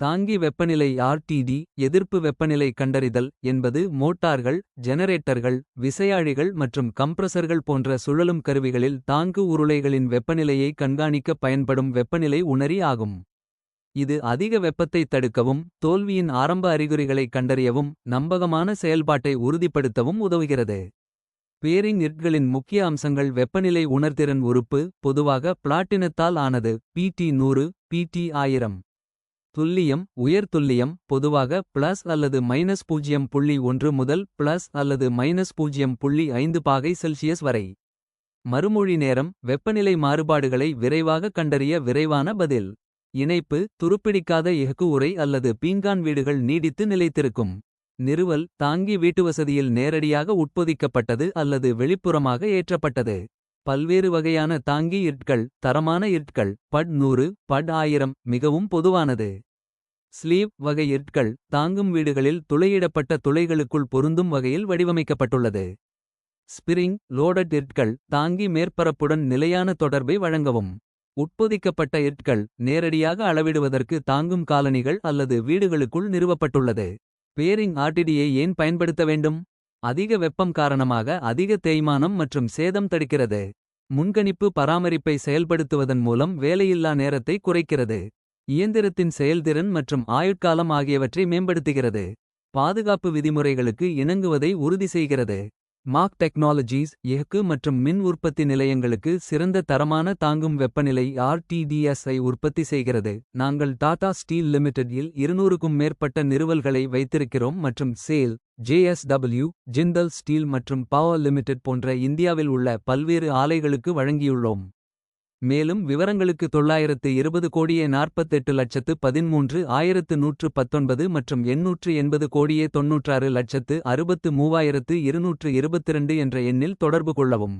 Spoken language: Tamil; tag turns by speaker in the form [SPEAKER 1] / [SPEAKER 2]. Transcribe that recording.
[SPEAKER 1] தாங்கி வெப்பநிலை ஆர்டிடி எதிர்ப்பு வெப்பநிலை கண்டறிதல் என்பது மோட்டார்கள் ஜெனரேட்டர்கள் விசையாழிகள் மற்றும் கம்ப்ரசர்கள் போன்ற சுழலும் கருவிகளில் தாங்கு உருளைகளின் வெப்பநிலையை கண்காணிக்க பயன்படும் வெப்பநிலை உணரி ஆகும். இது அதிக வெப்பத்தை தடுக்கவும் தோல்வியின் ஆரம்ப அறிகுறிகளை கண்டறியவும் நம்பகமான செயல்பாட்டை உறுதிப்படுத்தவும் உதவுகிறது. பேரிங் நிற்களின் முக்கிய அம்சங்கள் வெப்பநிலை உணர்திறன் உறுப்பு பொதுவாக பிளாட்டினத்தால் ஆனது பிடி நூறு பிடி ஆயிரம். துல்லியம் உயர் துல்லியம் பொதுவாக பிளஸ் அல்லது மைனஸ் பூஜ்ஜியம் புள்ளி ஒன்று முதல் பிளஸ் அல்லது மைனஸ் பூஜ்ஜியம் புள்ளி ஐந்து பாகை செல்சியஸ் வரை. மறுமொழி நேரம் வெப்பநிலை மாறுபாடுகளை விரைவாக கண்டறிய விரைவான பதில். இணைப்பு துருப்பிடிக்காத எஃகு உரை அல்லது பீங்கான் வீடுகள் நீடித்து நிலைத்திருக்கும். நிறுவல் தாங்கி வீட்டுவசதியில் நேரடியாக உட்பொதிக்கப்பட்டது அல்லது வெளிப்புறமாக ஏற்றப்பட்டது. பல்வேறு வகையான தாங்கி இட்கள் தரமான இட்கள் பட் நூறு பட் ஆயிரம் மிகவும் பொதுவானது. ஸ்லீவ் வகை இட்கள் தாங்கும் வீடுகளில் துளையிடப்பட்ட துளைகளுக்குள் பொருந்தும் வகையில் வடிவமைக்கப்பட்டுள்ளது. ஸ்பிரிங் லோடட் இட்கள் தாங்கி மேற்பரப்புடன் நிலையான தொடர்பை வழங்கவும். உட்பொதிக்கப்பட்ட இட்கள் நேரடியாக அளவிடுவதற்கு தாங்கும் காலணிகள் அல்லது வீடுகளுக்குள் நிறுவப்பட்டுள்ளது. பேரிங் ஆர்டிடியை ஏன் பயன்படுத்த வேண்டும்? அதிக வெப்பம் காரணமாக அதிக தேய்மானம் மற்றும் சேதம் தடுக்கிறது. முன்கணிப்பு பராமரிப்பை செயல்படுத்துவதன் மூலம் வேலையில்லா நேரத்தை குறைக்கிறது. இயந்திரத்தின் செயல்திறன் மற்றும் ஆயுட்காலம் ஆகியவற்றை மேம்படுத்துகிறது. பாதுகாப்பு விதிமுறைகளுக்கு இணங்குவதை உறுதி செய்கிறது. மார்க் டெக்னாலஜிஸ் எஃகு மற்றும் மின் உற்பத்தி நிலையங்களுக்கு சிறந்த தரமான தாங்கும் வெப்பநிலை ஆர்டிடிஎஸ்ஐ உற்பத்தி செய்கிறது. நாங்கள் டாடா ஸ்டீல் லிமிடெடில் இருநூறுக்கும் மேற்பட்ட நிறுவல்களை வைத்திருக்கிறோம் மற்றும் சேல் ஜேஎஸ்டபிள்யூ ஜிந்தல் ஸ்டீல் மற்றும் பவர் லிமிடெட் போன்ற இந்தியாவில் உள்ள பல்வேறு ஆலைகளுக்கு வழங்கியுள்ளோம். மேலும் விவரங்களுக்கு தொள்ளாயிரத்து இருபது கோடியே நாற்பத்தெட்டு லட்சத்து பதின்மூன்று ஆயிரத்து நூற்று பத்தொன்பது மற்றும் எண்ணூற்று எண்பது கோடியே தொன்னூற்றாறு லட்சத்து அறுபத்து மூவாயிரத்து இருநூற்று இருபத்திரண்டு என்ற எண்ணில் தொடர்பு கொள்ளவும்.